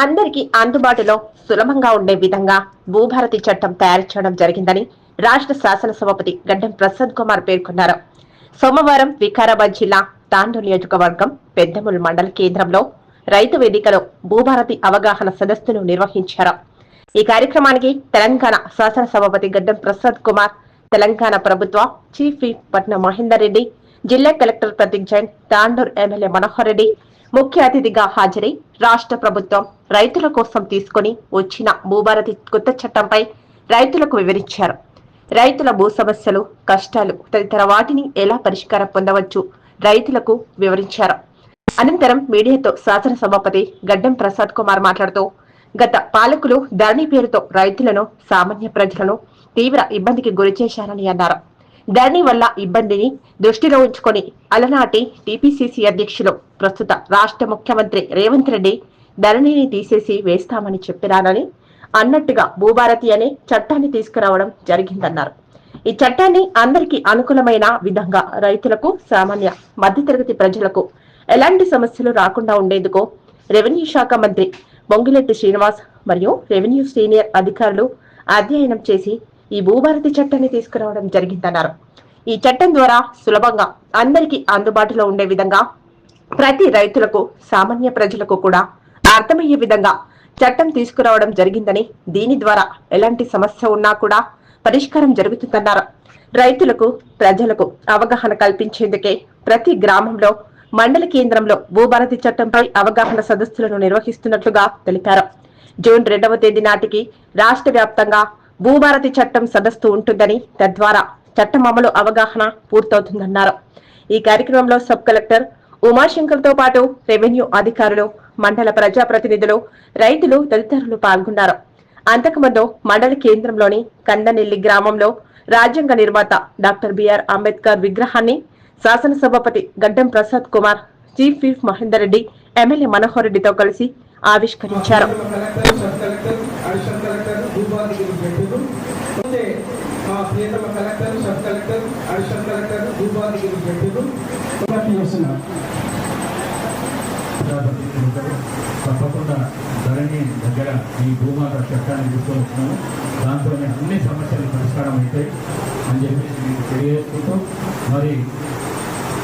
అందరికీ అందుబాటులో సులభంగా ఉండే విధంగా భూభారతి చట్టం తయారు చేయడం జరిగిందని రాష్ట్ర శాసనసభాపతి గడ్డం ప్రసాద్ కుమార్ పేర్కొన్నారు. సోమవారం వికారాబాద్ జిల్లా తాండూ నియోజకవర్గం పెద్దముల్ మండల కేంద్రంలో రైతు వేదికలో భూభారతి అవగాహన సదస్సును నిర్వహించారు. ఈ కార్యక్రమానికి తెలంగాణ శాసనసభాపతి గడ్డం ప్రసాద్ కుమార్ తెలంగాణ ప్రభుత్వ చీఫ్ విప్ పట్న మహేందర్ రెడ్డి జిల్లా కలెక్టర్ ప్రతీక్ జైన్ తాండూర్ ఎమ్మెల్యే మనోహర్ రెడ్డి ముఖ్య అతిథిగా హాజరై రాష్ట్ర ప్రభుత్వం రైతుల కోసం తీసుకొని వచ్చిన భూభారతి కొత్త చట్టంపై రైతులకు వివరించారు. రైతుల భూ సమస్యలు కష్టాలు తదితర వాటిని ఎలా పరిష్కారం పొందవచ్చు రైతులకు వివరించారు. అనంతరం మీడియాతో శాసనసభాపతి గడ్డం ప్రసాద్ కుమార్ మాట్లాడుతూ గత పాలకులు ధరణి పేరుతో రైతులను సామాన్య ప్రజలను తీవ్ర ఇబ్బందికి గురి చేశారని అన్నారు. ధరణి వల్ల ఇబ్బందిని దృష్టిలో ఉంచుకొని అలనాటి టీపీసీసీ అధ్యక్షులు ప్రస్తుత రాష్ట్ర ముఖ్యమంత్రి రేవంత్ రెడ్డి ధరణిని తీసేసి వేస్తామని చెప్పినారని అన్నట్టుగా భూభారతి అనే చట్టాన్ని తీసుకురావడం జరిగిందన్నారు. ఈ చట్టాన్ని అందరికీ అనుకూలమైన విధంగా రైతులకు సామాన్య మధ్యతరగతి ప్రజలకు ఎలాంటి సమస్యలు రాకుండా ఉండేందుకు రెవెన్యూ శాఖ మంత్రి బొంగిలెట్టి శ్రీనివాస్ మరియు రెవెన్యూ సీనియర్ అధికారులు అధ్యయనం చేసి ఈ భూభారతి చట్టాన్ని తీసుకురావడం జరిగిందన్నారు. ఈ చట్టం ద్వారా సులభంగా అందరికీ అందుబాటులో ఉండే విధంగా ప్రతి రైతులకు సామాన్య ప్రజలకు కూడా అర్థమయ్యే విధంగా చట్టం తీసుకురావడం జరిగిందని దీని ద్వారా ఎలాంటి సమస్య ఉన్నా కూడా పరిష్కారం జరుగుతుందన్నారు. రైతులకు ప్రజలకు అవగాహన కల్పించేందుకే ప్రతి గ్రామంలో మండల కేంద్రంలో భూభారతి చట్టంపై అవగాహన సదస్సులను నిర్వహిస్తున్నట్లుగా తెలిపారు. జూన్ రెండవ తేదీ నాటికి రాష్ట్ర వ్యాప్తంగా భూభారతి చట్టం సదస్సు ఉంటుందని తద్వారా చట్టం అమలు అవగాహన పూర్తవుతుందన్నారు. ఈ కార్యక్రమంలో సబ్ కలెక్టర్ ఉమాశంకర్తో పాటు రెవెన్యూ అధికారులు మండల ప్రజాప్రతినిధులు రైతులు తదితరులు పాల్గొన్నారు. అంతకుముందు మండల కేంద్రంలోని కందనెల్లి గ్రామంలో రాజ్యాంగ నిర్మాత డాక్టర్ బిఆర్ అంబేద్కర్ విగ్రహాన్ని శాసనసభాపతి Gaddam Prasad Kumar chief whip Mahender Reddy MLA Manohar రెడ్డితో కలిసి ఆవిష్కరించారు collector sub collector additional collector Bhubharati గురించి పెట్టారు ముందే మా ప్రియతమ collector sub collector additional collector Bhubharati గురించి పెట్టారు చేస్తున్నారు తప్పకుండా ధరణి దగ్గర ఈ భూమాత చట్టాన్ని తీసుకొని వచ్చినాము దాంతోనే అన్ని సమస్యలు పరిష్కారం అవుతాయి అని చెప్పేసి మీకు తెలియజేసుకుంటూ మరి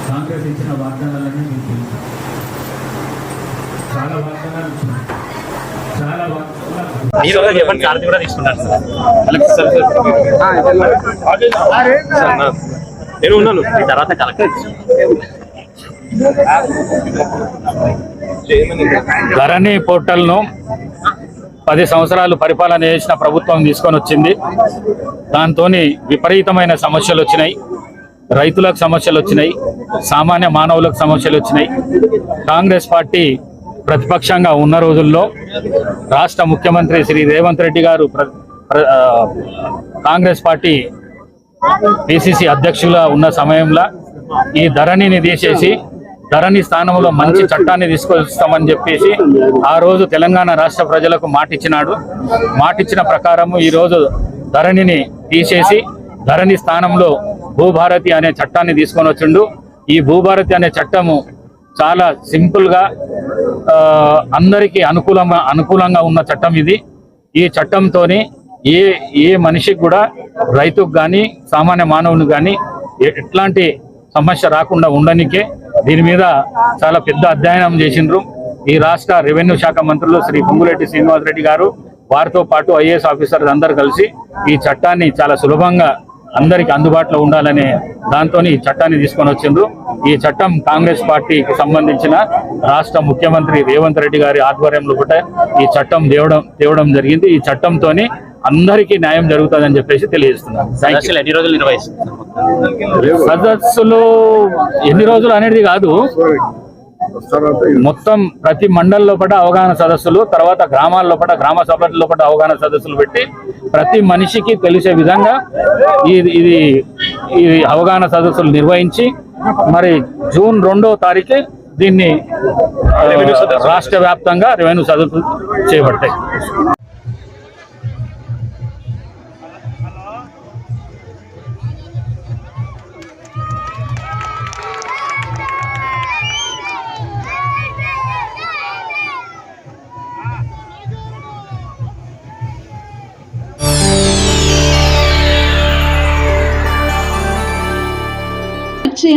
కాంగ్రెస్ ఇచ్చిన వాగ్దానాలన్నీ మీకు తెలుసు. చాలా వాగ్దానాలు ఇచ్చినాయి మీరు చెప్పండి కార్తీ కూడా తీసుకున్నాను సార్ నేను ఉన్నాను మీ తర్వాత కలెక్టర్ ధరణి పోర్టల్ను పది సంవత్సరాలు పరిపాలన చేసిన ప్రభుత్వం తీసుకొని వచ్చింది. దాంతో విపరీతమైన సమస్యలు వచ్చినాయి. రైతులకు సమస్యలు వచ్చినాయి. సామాన్య మానవులకు సమస్యలు వచ్చినాయి. కాంగ్రెస్ పార్టీ ప్రతిపక్షంగా ఉన్న రోజుల్లో రాష్ట్ర ముఖ్యమంత్రి శ్రీ రేవంత్ రెడ్డి గారు ప్ర- ప్ర- కాంగ్రెస్ పార్టీ పిసిసి అధ్యక్షులుగా ఉన్న సమయంలో ఈ ధరణిని తీసేసి ధరణి స్థానంలో మంచి చట్టాన్ని తీసుకొస్తామని చెప్పేసి ఆ రోజు తెలంగాణ రాష్ట్ర ప్రజలకు మాటిచ్చినాడు. మాటిచ్చిన ప్రకారము ఈ రోజు ధరణిని తీసేసి ధరణి స్థానంలో భూభారతి అనే చట్టాన్ని తీసుకొని వచ్చిండు. ఈ భూభారతి అనే చట్టము చాలా సింపుల్గా అందరికీ అనుకూలంగా అనుకూలంగా ఉన్న చట్టం ఇది. ఈ చట్టంతో ఏ ఏ మనిషికి కూడా రైతుకు కానీ సామాన్య మానవునికి కానీ ఎట్లాంటి సమస్య రాకుండా ఉండనికే దీని మీద చాలా పెద్ద అధ్యయనం చేసిండ్రు. ఈ రాష్ట్ర రెవెన్యూ శాఖ మంత్రులు శ్రీ పొంగులెట్టి శ్రీనివాస్ రెడ్డి గారు వారితో పాటు ఐఏఎస్ ఆఫీసర్లు అందరు కలిసి ఈ చట్టాన్ని చాలా సులభంగా అందరికి అందుబాటులో ఉండాలనే దాంతో ఈ చట్టాన్ని తీసుకొని వచ్చిండ్రు. ఈ చట్టం కాంగ్రెస్ పార్టీకి సంబంధించిన రాష్ట్ర ముఖ్యమంత్రి రేవంత్ రెడ్డి గారి ఆధ్వర్యంలో కూడా ఈ చట్టం తేవడం తేవడం జరిగింది. ఈ చట్టంతో అందరికీ న్యాయం జరుగుతుందని చెప్పేసి తెలియజేస్తున్నాను. నిర్వహిస్తారు సదస్సులు ఎన్ని రోజులు అనేది కాదు. మొత్తం ప్రతి మండల్ లోపల అవగాహన సదస్సులు తర్వాత గ్రామాల లోపల గ్రామ సభల లోపల అవగాహన సదస్సులు పెట్టి ప్రతి మనిషికి తెలిసే విధంగా ఇది ఇది ఇది అవగాహన సదస్సులు నిర్వహించి మరి జూన్ రెండో తారీఖు దీన్ని రాష్ట్ర వ్యాప్తంగా రెవెన్యూ సదస్సులు చేపడతాయి.